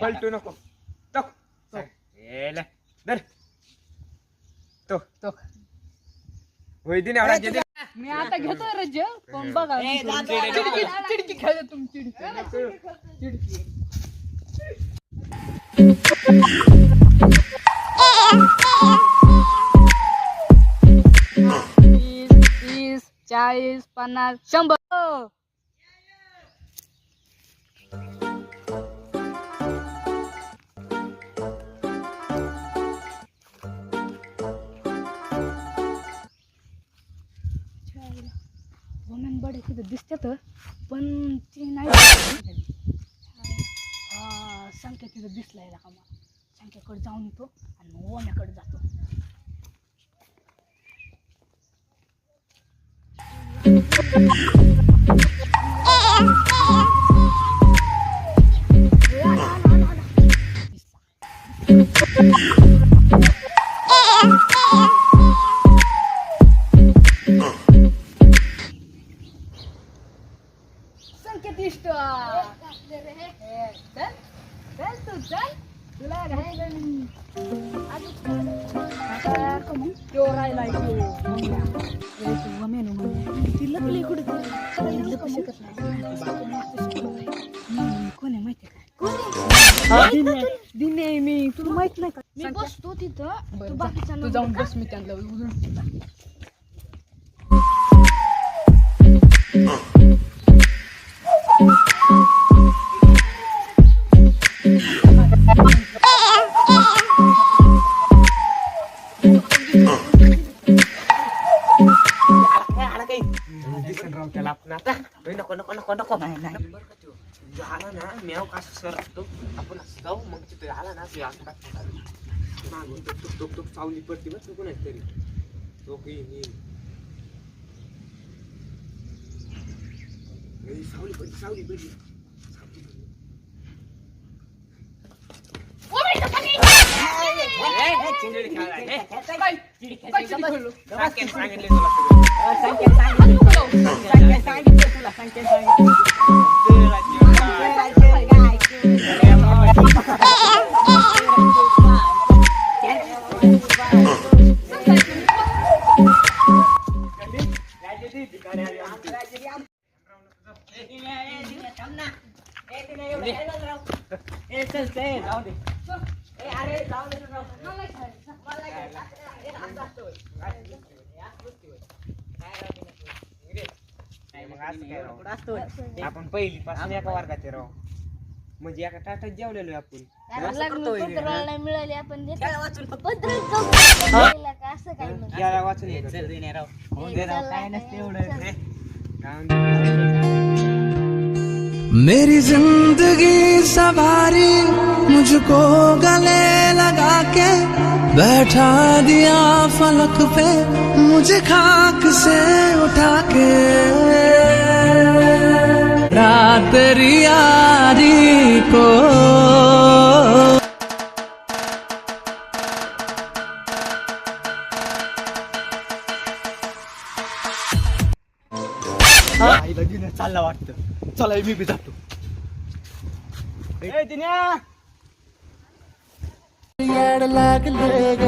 पलटू नको। टक धर। तो तो. होय दिन एवढा जे मी आता घेतो रज्ज पण बघा ए, दादा. चिडकी चिडकी खेळ चिडकी। तीस चाळीस पन्नास शंभर। वमेन बडे तिथं दिसतात पण ती नाही संख्या तिथं दिसलाय का मला संख्याकडे जाऊन येतो आणि मग ओम्याकडे जातो. you. इष्ट चल चल तू चल. तुला का मग. ए, तो लपली कुठे लपू शकत नाही हम्म, कोण माहिती दिने मी. तुला माहीत नाही का? मी बसतो तिथं. तू जाऊन बस मी त्यांना तिथे आला ना ते असं टाकतो मागून टुक टुक टुक टुक सावली पडते बस कोण तरी तो की नी ए, सावली पडली सावली पडली सावली पडली. ए, ए, चिंगडी खेळायला, ए. काय चिडकी खेळलो? सांगेन, सांगितले तुला सगळं. संख्या सांगितलं संख्या सांगितलं तुला संख्या सांगितलं तुला जेवण. नाही, मग असं काय राव. आपण पहिली पासून एका वर्गात आहे राव म्हणजे एका ताटात जेवलेलो आहे आपण. मिळाली आपण का? असं काय म्हणतात? याला वाचून ए, येतं. चल दिने राव होऊन ए, दे राव चला काय काय, नसते एवढं. चल. हे, काय म्हणतो? मेरी जिंदगी सवारी मुझको गले बैठा दिया फलक पे मुझे खाक से उठा के। रात रियारी को। आईला दिने चालला वाटतं. चला मी बी जातो. दिन्या! याड लागलं ग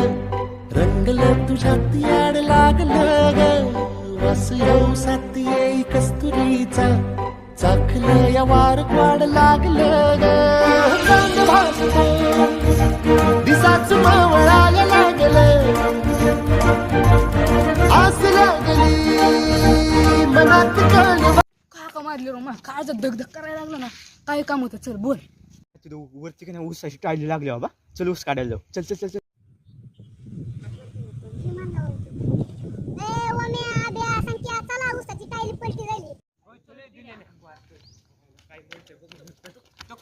रंगलं तुझ्यात याड लागलं ग वास येऊ सात येई कस्तुरीचा. चाखलं या वार वाड लागलं ग दिसाच मावळायला लागलं आस लागली मनात कळलं काका मारले रो काळजात धगधग करायला लागलं ना? काय काम होतं? चल बोल. वरती का नाही ऊसाची टाळली लागली बाबा. चल ऊस काढायला जाऊ. चल चल चल चल. टुक